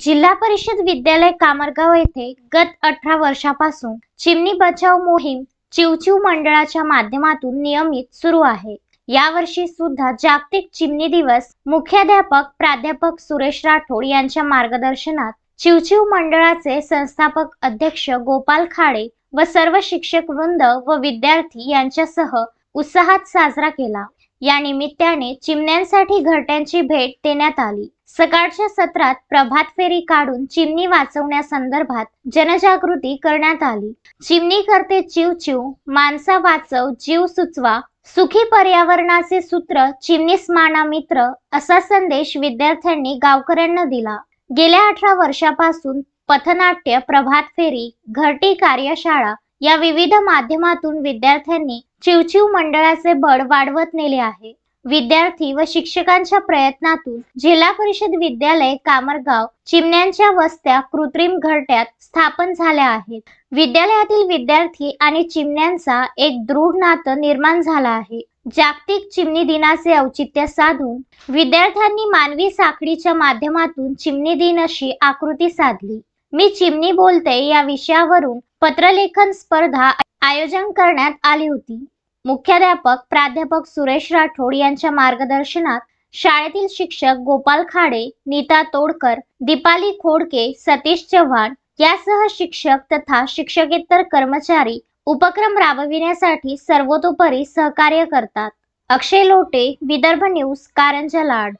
जिल्हा परिषद विद्यालय कामरगाव येथे गत अठरा वर्षापासून चिमणी बचाव मोहीम चिवचिव मंडळाच्या माध्यमातून नियमित सुरू आहे. यावर्षी सुद्धा जागतिक चिमणी दिवस मुख्याध्यापक प्राध्यापक सुरेश राठोड यांच्या मार्गदर्शनात चिवचिव मंडळाचे संस्थापक अध्यक्ष गोपाल खाडे व सर्व शिक्षक वृंद व विद्यार्थी यांच्यासह उत्साहात साजरा केला. या निमित्ताने चिमण्यांसाठी घरट्यांची भेट देण्यात आली. सकाळच्या सत्रात प्रभात फेरी काढून चिमणी वाचवण्यासंदर्भात जनजागृती करण्यात आली. चिमणी करते चिव चिव माणसा वाचव जीव सुचवा सुखी पर्यावरणाचे सूत्र चिमणीस माना मित्र असा संदेश विद्यार्थ्यांनी गावकऱ्यांना दिला. गेल्या अठरा वर्षापासून पथनाट्य प्रभात फेरी घरटी कार्यशाळा या विविध माध्यमातून विद्यार्थ्यांनी चिवचिव मंडळाचे बळ वाढवत नेले आहे. विद्यार्थी व शिक्षकांच्या प्रयत्नातून जिल्हा परिषद विद्यालय कामरगाव चिमण्यांच्या वस्त्या कृत्रिम घरट्यात स्थापन झाल्या आहेत. विद्यालयातील विद्यार्थी आणि चिमण्यांचा एक दृढ नातं निर्माण झाला आहे. जागतिक चिमणी दिनाचे औचित्य साधून विद्यार्थ्यांनी मानवी साखळीच्या माध्यमातून चिमणी दिन अशी आकृती साधली. मी चिमणी बोलते या विषयावरून पत्रलेखन स्पर्धा आयोजन करण्यात आली होती. मुख्याध्यापक प्राध्यापक सुरेश राठोड यांच्या मार्गदर्शनात शाळेतील शिक्षक गोपाल खाडे नीता तोडकर दीपाली खोडके सतीश चव्हाण यासह शिक्षक तथा शिक्षकेतर कर्मचारी उपक्रम राबविण्यासाठी सर्वतोपरी सहकार्य करतात. अक्षय लोटे विदर्भ न्यूज कारंजा लाड.